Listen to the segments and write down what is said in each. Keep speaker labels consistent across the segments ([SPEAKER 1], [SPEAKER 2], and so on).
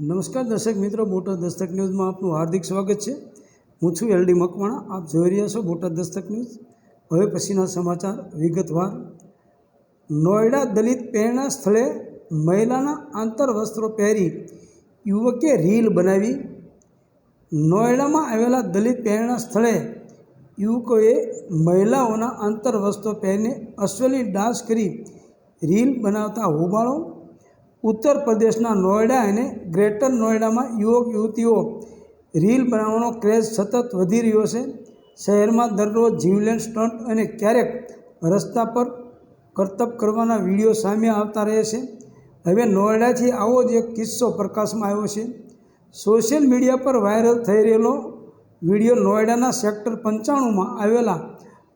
[SPEAKER 1] નમસ્કાર દર્શક મિત્રો, બોટાદ દસ્તક ન્યૂઝમાં આપનું હાર્દિક સ્વાગત છે. હું છું એલડી મકવાણા, આપ જોઈ રહ્યા છો બોટાદ દસ્તક ન્યૂઝ. હવે પછીના સમાચાર વિગતવાર. નોયડા દલિત પ્રેરણા સ્થળે મહિલાના આંતર વસ્ત્રો પહેરી યુવકે રીલ બનાવી. નોયડામાં આવેલા દલિત પ્રેરણા સ્થળે યુવકોએ મહિલાઓના આંતર વસ્ત્રો પહેરીને અશ્વલી ડાન્સ કરી રીલ બનાવતા હોબાળો ઉત્તર પ્રદેશના નોયડા અને ગ્રેટર નોયડામાં યુવક, યુવતીઓ રીલ બનાવવાનો ક્રેઝ સતત વધી રહ્યો છે. શહેરમાં દરરોજ જીવલેન સ્ટન્ટ અને ક્યારેક રસ્તા પર કરતબ કરવાના વીડિયો સામે આવતા રહે છે. હવે નોયડાથી આવો જ એક કિસ્સો પ્રકાશમાં આવ્યો છે. સોશિયલ મીડિયા પર વાયરલ થઈ રહેલો વીડિયો નોયડાના સેક્ટર પંચાણુંમાં આવેલા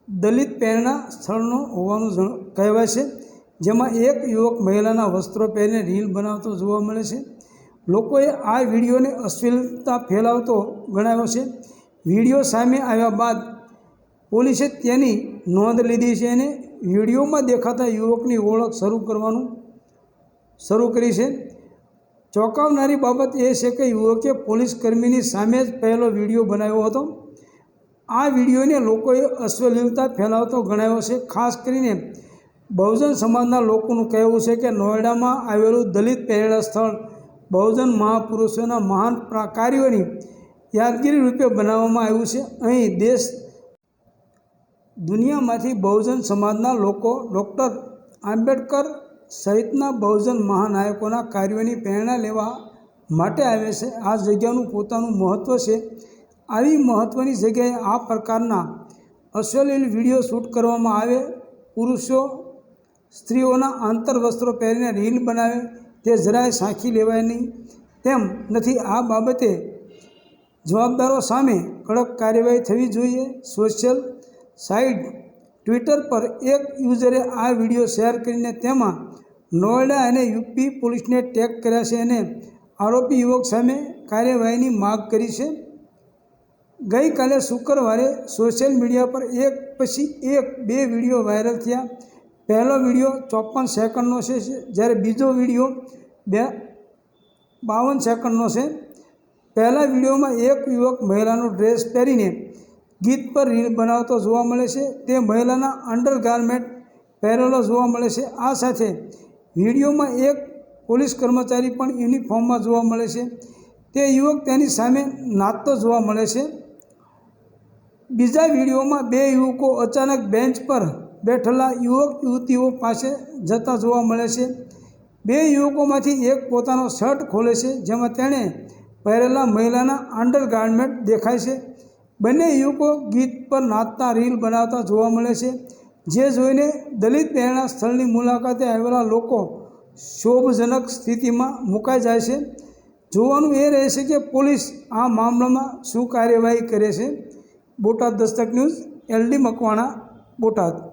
[SPEAKER 1] દલિત પ્રેરણા સ્થળનો હોવાનું કહેવાય છે. જેમાં એક યુવક મહિલાના વસ્ત્રો પહેરીને રીલ બનાવતો જોવા મળે છે. લોકોએ આ વિડીયોને અશ્લીલતા ફેલાવતો ગણાવ્યો છે. વીડિયો સામે આવ્યા બાદ પોલીસે તેની નોંધ લીધી છે અને વિડીયોમાં દેખાતા યુવકની ઓળખ શરૂ કરવાનું શરૂ કરી છે. ચોંકાવનારી બાબત એ છે કે યુવકે પોલીસ કર્મીની સામે જ પહેલો વીડિયો બનાવ્યો હતો. આ વિડીયોને લોકોએ અશ્લીલતા ફેલાવતો ગણાવ્યો છે, ખાસ કરીને બહુજન સમાજના લોકોનું કહેવું છે કે નોયડામાં આવેલું દલિત પહેરેલા સ્થળ બહુજન મહાપુરુષોના મહાન કાર્યોની યાદગીરી રૂપે બનાવવામાં આવ્યું છે. અહીં દેશ દુનિયામાંથી બહુજન સમાજના લોકો ડૉક્ટર આંબેડકર સહિતના બહુજન મહાનાયકોના કાર્યોની પ્રેરણા લેવા માટે આવે છે. આ જગ્યાનું પોતાનું મહત્ત્વ છે. આવી મહત્ત્વની જગ્યાએ આ પ્રકારના અશ્લીલ વીડિયો શૂટ કરવામાં આવે. પુરુષો સ્ત્રીઓના આંતર વસ્ત્રો પહેરીને રીલ બનાવે, તે જરાય સાંખી લેવાય નહીં. તેમ નથી, આ બાબતે જવાબદારો સામે કડક કાર્યવાહી થવી જોઈએ. સોશિયલ સાઇટ ટ્વિટર પર એક યુઝરે આ વીડિયો શેર કરીને તેમાં નોયડા અને યુપી પોલીસને ટેગ કર્યા છે અને આરોપી યુવક સામે કાર્યવાહીની માગ કરી છે. ગઈકાલે શુક્રવારે સોશિયલ મીડિયા પર એક પછી એક બે વીડિયો વાયરલ થયા. પહેલો વીડિયો ચોપન સેકન્ડનો છે. જ્યારે બીજો વીડિયો બે બાવન સેકન્ડનો છે. પહેલા વિડીયોમાં એક યુવક મહિલાનો ડ્રેસ પહેરીને ગીત પર રીલ બનાવતો જોવા મળે છે. તે મહિલાના અંડરગાર્મેન્ટ પહેરેલો જોવા મળે છે. આ સાથે વિડીયોમાં એક પોલીસ કર્મચારી પણ યુનિફોર્મમાં જોવા મળે છે. તે યુવક તેની સામે નાચતો જોવા મળે છે. બીજા વિડીયોમાં બે યુવકો અચાનક બેન્ચ પર બેઠેલા યુવક યુવતીઓ પાસે જતા જોવા મળે છે. બે યુવકોમાંથી એક પોતાનો શર્ટ ખોલે છે, જેમાં તેણે પહેરેલા મહિલાના અંડરગાર્મેન્ટ દેખાય છે. બંને યુવકો ગીત પર નાચતા, રીલ બનાવતા જોવા મળે છે. જે જોઈને દલિત પહેરણા સ્થળની મુલાકાતે આવેલા લોકો શોભજનક સ્થિતિમાં મુકાઈ જાય છે. જોવાનું એ રહેશે કે પોલીસ આ મામલામાં શું કાર્યવાહી કરે છે. Botad Dastak news, L D Makwana, Botad.